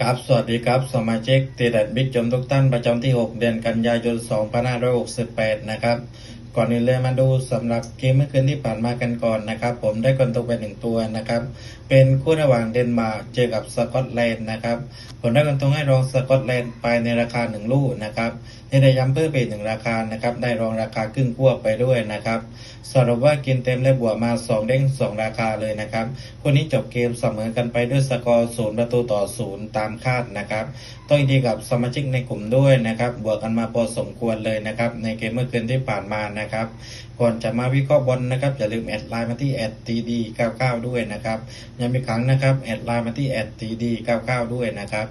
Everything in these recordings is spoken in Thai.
ครับสวัสดีครับ สมาชิกตีดัดบิ๊กจมทุกท่านประจำที่ 6 เดือนกันยายน 2568 นะครับ ก่อนอื่นเลยมาดูสำหรับเกมเมื่อคืนที่ผ่านมากันก่อนนะครับ ผมได้คนตกไปหนึ่งตัวนะครับ เป็นคู่ระหว่างเดนมาร์กเจอกับสกอตแลนด์นะครับ ผมได้คนตรงให้รองสกอตแลนด์ไปในราคา1ลูกนะครับที่ได้ย้ำเพิ่มไปหนึ่งราคานะครับ ได้รองราคาครึ่งขั้วไปด้วยนะครับสรุปว่ากินเต็มและบวกมา 2 เด้ง 2 ราคาเลยนะครับคู่นี้จบเกมเสมอกันไปด้วยสกอร์ศูนย์ประตูต่อศูนย์ตามคาดนะครับต้องยินดีกับสมาชิกในกลุ่มด้วยนะครับ บวกกันมาพอสมควรเลยนะครับ ในเกมเมื่อคืนที่ผ่านมานะครับ ก่อนจะมาวิเคราะห์บอลนะครับอย่าลืมแอดไลน์มาที่แอดทีดีเก้าเก้าด้วยนะครับยังมีครั้งนะครับแอดไลน์มาที่แอดทีดีเก้าเก้าด้วยนะครับ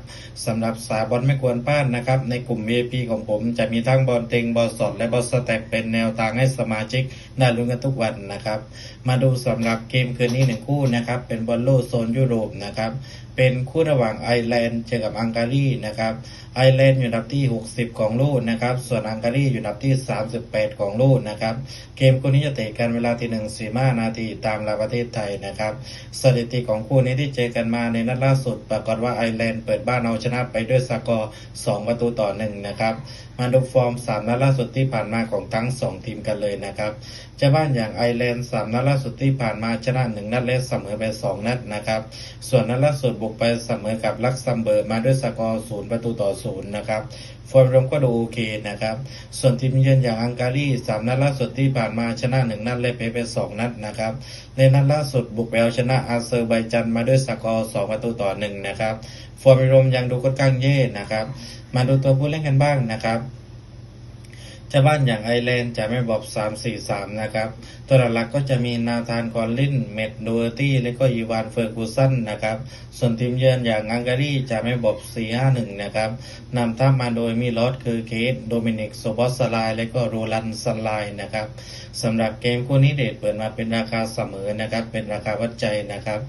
สำหรับสายบอลไม่ควรพลาดนะครับในกลุ่ม VIP ของผมจะมีทั้งบอลเต็งบอลสดและบอลสเต็ปเป็นแนวทางให้สมาชิก ได้ลุ้นกันทุกวันนะครับ มาดูสำหรับเกมคืนนี้หนึ่งคู่นะครับ เป็นบอลโลโซนยุโรปนะครับ เป็นคู่ระหว่างไอร์แลนด์เจอกับอังการีนะครับไอร์แลนด์อยู่อันดับที่ 60 ของโลกนะครับ ส่วนอังการีอยู่อันดับที่ 38 ของโลกนะครับ เกมคู่นี้จะเตะกันเวลาที่1 4 5นาทีตามเวลาประเทศไทยนะครับ สถิติของคู่นี้ที่เจอกันมาในนัดล่าสุด ปรากฏว่าไอร์แลนด์เปิดบ้านเอาชนะไปด้วยสกอร์ 2 ประตูต่อ 1 นะครับ มาดูฟอร์ม 3 นัดล่าสุดที่ผ่านมาของทั้ง 2 ทีมกันเลยนะครับเจ้าบ้านอย่างไอร์แลนด์3นัดล่าสุดที่ผ่านมาชนะ1นัดและเสมอไป2นัดนะครับ ส่วนนัดล่าสุดบุกไปเสมอกับลักซัมเบิร์กมาด้วยสกอร์0ประตูต่อ0นย์นะครับฟอร์มรวมก็ดูโอเคนะครับ ส่วนทีมเยือนอย่างอังการีสามนัดล่าสุดที่ผ่านมาชนะ1นัดและแพ้ไป2นัดนะครับ ในนัดล่าสุดบุกไปเอาชนะอาเซอร์ไบจันมาด้วยสกอร์2ประตูต่อ1นะครับฟอร์มรวมยังดูค่อนข้างเย่นะครับ มาดูตัวผู้เล่นกันบ้างนะครับ เจ้าบ้านอย่างไอร์แลนด์จะไม่บอก3-4-3 นะครับ ตัวหลักๆก็จะมีนาธานกอลลิน เมดโดเอร์ตี้ และก็อีวานเฟอร์กูสันนะครับ ส่วนทีมเยือนอย่างอังการีจะไม่บอก4-5-1 นะครับนำทัพมาโดยมีลอสคือเคสโดมินิกโซบอสไลน์และก็โรลันซันไลน์นะครับสำหรับเกมคู่นี้เดทเปิดมาเป็นราคาเสมอนะครับ เป็นราคาวัดใจนะครับ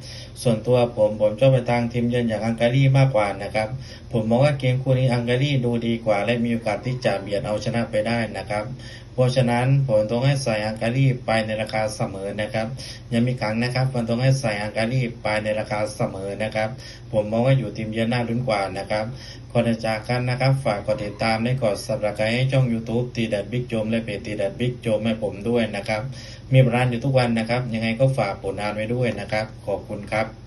ส่วนตัวผมผมชอบไปทางทีมเยือนอย่างอังการีมากกว่านะครับ ผมมองว่าเกมคู่นี้อังการีดูดีกว่า และมีโอกาสที่จะเบียดเอาชนะไปได้นะครับ เพราะฉะนั้นผมต้องให้ใส่อังการีไปในราคาเสมอนะครับยังมีครั้งนะครับผมต้องให้ใส่อังการีไปในราคาเสมอนะครับ ผมมองว่าอยู่ทีมเยือนน่าลุ้นกว่านะครับก่อนจะจากกันนะครับ ฝากกดติดตามและกด subscribe ให้ช่อง YouTube ตีดัดบิ๊กโจมและเพจตีดัดบิ๊กโจมให้ผมด้วยนะครับ มีบรานอยู่ทุกวันนะครับ ยังไงก็ฝากผลงานไว้ด้วยนะครับ ขอบคุณครับ